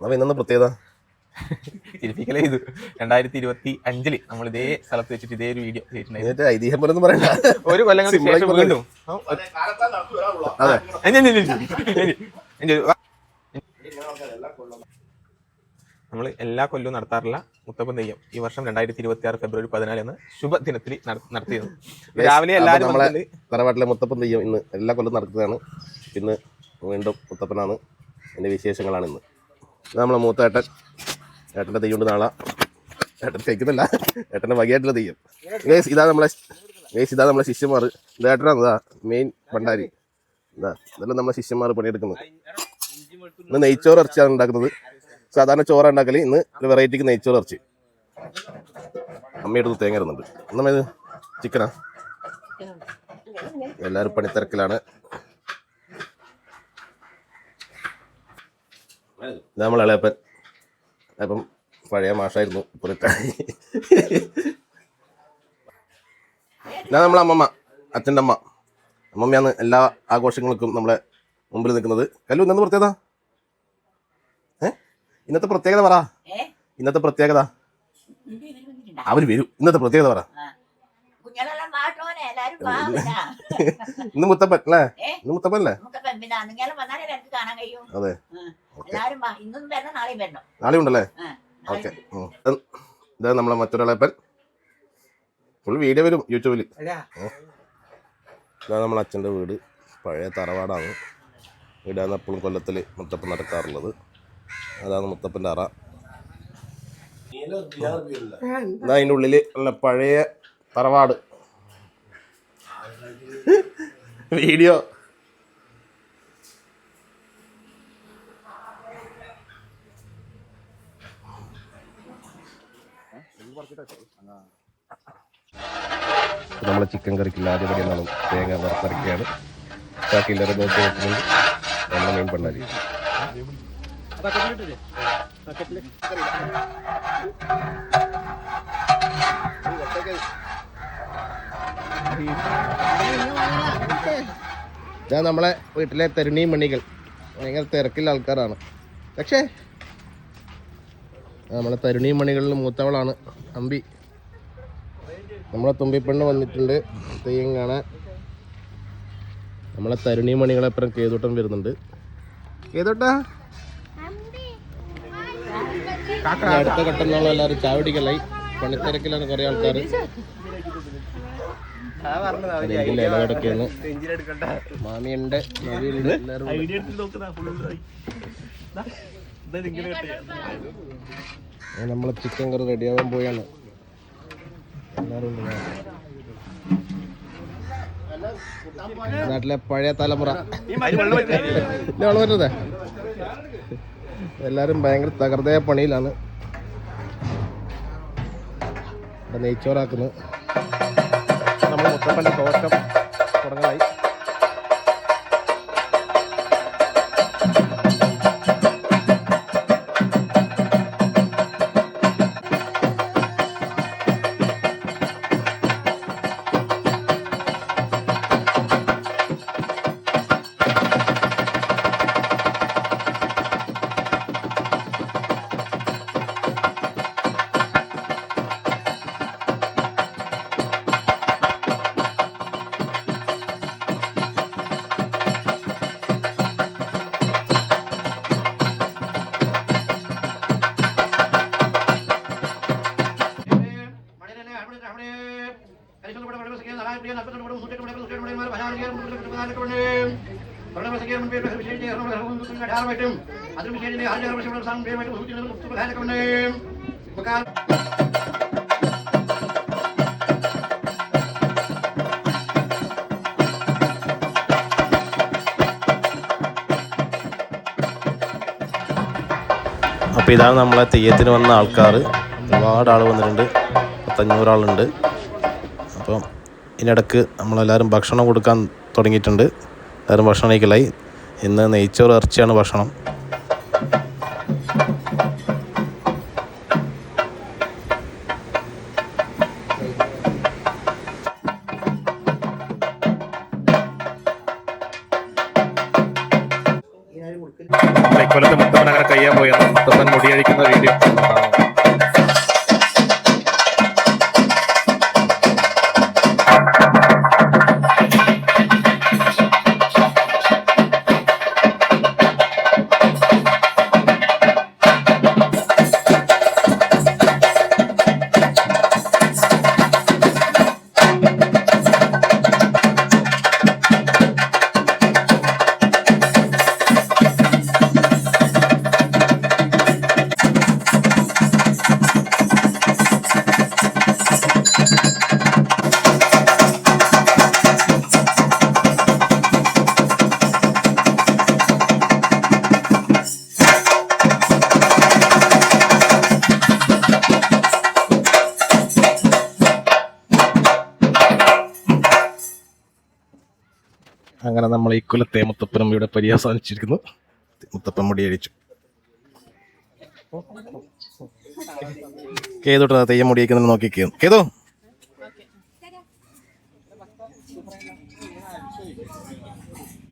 അപ്പൊ ഇന്നൊന്ന് പ്രത്യേകത? ചിരിപ്പിക്കലേ ഇത്. രണ്ടായിരത്തി ഇരുപത്തി അഞ്ചിൽ നമ്മൾ ഇതേ സ്ഥലത്ത് വെച്ചിട്ട് ഇതേ ഒരു വീഡിയോ ചെയ്തിട്ടുണ്ടായിരുന്നു. ഐതിഹ്യം പോലെ പറയണ്ട. ഒരു കൊല്ലങ്ങൾക്ക് ആയി ശേഷം. വീണ്ടും നമ്മൾ എല്ലാ കൊല്ലവും നടത്താറില്ല മുത്തപ്പൻ തെയ്യം. ഈ വർഷം രണ്ടായിരത്തി ഇരുപത്തി ആറ് ഫെബ്രുവരി പതിനാലിന് ശുഭദിനത്തിൽ നട- നടത്തിയത്. രാവിലെ എല്ലാവരും നമ്മളെ തറവാട്ടിലെ മുത്തപ്പൻ തെയ്യം ഇന്ന് എല്ലാ കൊല്ലവും നടക്കുന്നതാണ് ഇന്ന് വീണ്ടും മുത്തപ്പനാണ്. എന്റെ വിശേഷങ്ങളാണ് ഇന്ന്. നമ്മളെ മൂത്ത ഏട്ടൻ. ഏട്ടന്റെ തെയ്യം ഉണ്ട് നാളെ. ഏട്ടൻ കഴിക്കുന്നില്ല ഏട്ടന്റെ വകയായിട്ടുള്ള തെയ്യം. ഗേസ് ഇതാ നമ്മളെ ഗേസ് ഇതാ നമ്മളെ ശിഷ്യന്മാർ. ഇത് ഏട്ടനാണ് ഇതാ മെയിൻ ഭണ്ടാരി ഇതാ ഇതെല്ലാം നമ്മളെ ശിഷ്യന്മാർ പണിയെടുക്കുന്നത്. ഇന്ന് നെയ്ച്ചോറ് ഇറച്ചിയാണ് ഉണ്ടാക്കുന്നത്. സാധാരണ ചോറ ഉണ്ടാക്കൽ. ഇന്ന് ഒരു വെറൈറ്റിക്ക് നെയ്ച്ചോറ് ഇറച്ചി. അമ്മയുടെ തേങ്ങ ഇടുന്നുണ്ട്. നമ്മൾ ചിക്കനാ? എല്ലാവരും പണിത്തിരക്കിലാണ്. നമ്മൾ ഇളയപ്പൻ. അപ്പം പഴയ മാഷായിരുന്നു. പുറത്തായി ഞാൻ നമ്മളെ അമ്മമ്മ അച്ഛന്റെ അമ്മ. അമ്മമ്മയാണ് എല്ലാ ആഘോഷങ്ങൾക്കും നമ്മളെ മുമ്പിൽ നിൽക്കുന്നത്. കല്ലു ഇന്നത്തെ പ്രത്യേകത? ഏ? ഇന്നത്തെ പ്രത്യേകത പറ? ഇന്നത്തെ പ്രത്യേകത? അവർ അവർ വരും. ഇന്നത്തെ പ്രത്യേകത പറ. ഇന്ന് മുത്തപ്പൻ അല്ലേ? ഇന്ന് മുത്തപ്പൻ അല്ലേ അതെ. വാ. ഇന്നും വരണം നാളെയും വരണം. നാളെ ഉണ്ടല്ലേ? ആ. ഓക്കെ. ഇതാ നമ്മളെ മറ്റൊരാളെപ്പൻ ഫുൾ വീഡിയോ വരും യൂട്യൂബിൽ ഇതാ നമ്മളെ അച്ഛന്റെ വീട്. പഴയ തറവാടാണ്. വീടാണ് എപ്പോഴും കൊല്ലത്തിൽ മുത്തപ്പൻ നടക്കാറുള്ളത്. അതാണ് മുത്തപ്പന്റെ അറ. ഇതാ അതിന്റെ ഉള്ളിൽ ഉള്ള പഴയ തറവാട്. വീഡിയോ നമ്മളെ ചിക്കൻ കറിക്കുള്ള ആദ്യ പടി നമ്മൾ തേങ്ങ വറുത്തരക്കുകയാണ് ബാക്കിയുള്ള നോക്കി വെക്കുന്നത് നമ്മളെ മെയിൻ പണ്ടാരി ഞാൻ നമ്മളെ വീട്ടിലെ തെരുണീം മണികൾ. ഭയങ്കര തിരക്കില്ല ആൾക്കാരാണ്. പക്ഷേ നമ്മളെ തരുണി മണികളിൽ മൂത്തവളാണ് അമ്പി. നമ്മളെ തുമ്പിപ്പെണ്ണ് വന്നിട്ടുണ്ട്. തെയ്യം കാണാൻ. നമ്മളെ തരുണി മണികളെപ്പുറം കേതോട്ടം വരുന്നുണ്ട്. കേതോട്ടാ. അടുത്ത ഘട്ടം നമ്മൾ എല്ലാവരും ചാവടിക്കലായി പണിത്തിരക്കിലാണ് കുറെ ആൾക്കാർ ഇലവടക്കാണ് മാമിയുണ്ട് എല്ലാവരും നമ്മളെ ചിക്കൻ കറി റെഡിയാവാൻ പോയാണ്. എല്ലാവരും. നാട്ടിലെ പഴയ തലമുറ. വെള്ളം പറ്റതേ എല്ലാവരും ഭയങ്കര തകർതയ പണിയിലാണ്. നെയ്ച്ചോറാക്കുന്നത് നെയ്ച്ചോറാക്കുന്നു. നമ്മൾ മുത്തപ്പന്റെ തോട്ടം അപ്പോൾ ഇതാണ് നമ്മളെ തെയ്യത്തിന് വന്ന ആൾക്കാർ ഒരുപാട് ആൾ വന്നിട്ടുണ്ട്. പത്തഞ്ഞൂറാളുണ്ട് അപ്പം ഇതിനിടക്ക് നമ്മളെല്ലാവരും ഭക്ഷണം കൊടുക്കാൻ തുടങ്ങിയിട്ടുണ്ട്. എല്ലാവരും ഭക്ഷണം കഴിക്കലായി. ഇന്ന് നെയ്ച്ചോറ് ഇറച്ചിയാണ് ഭക്ഷണം. ഇക്കൊല്ലത്തെ മുത്തപ്പൻ അങ്ങനെ കയ്യാൻ പോയെന്ന് മുത്തപ്പൻ മുടിയഴിക്കുന്ന വീഡിയോ. അങ്ങനെ നമ്മൾ ഈ കുലത്തെ മുത്തപ്പനും ഇവിടെ പര്യവസാനിച്ചിരിക്കുന്നു മുത്തപ്പൻ മുടിയഴിച്ചു കേതോട്ട് തെയ്യം മുടിയിക്കുന്നത് നോക്കിക്കുന്നു കേതോ?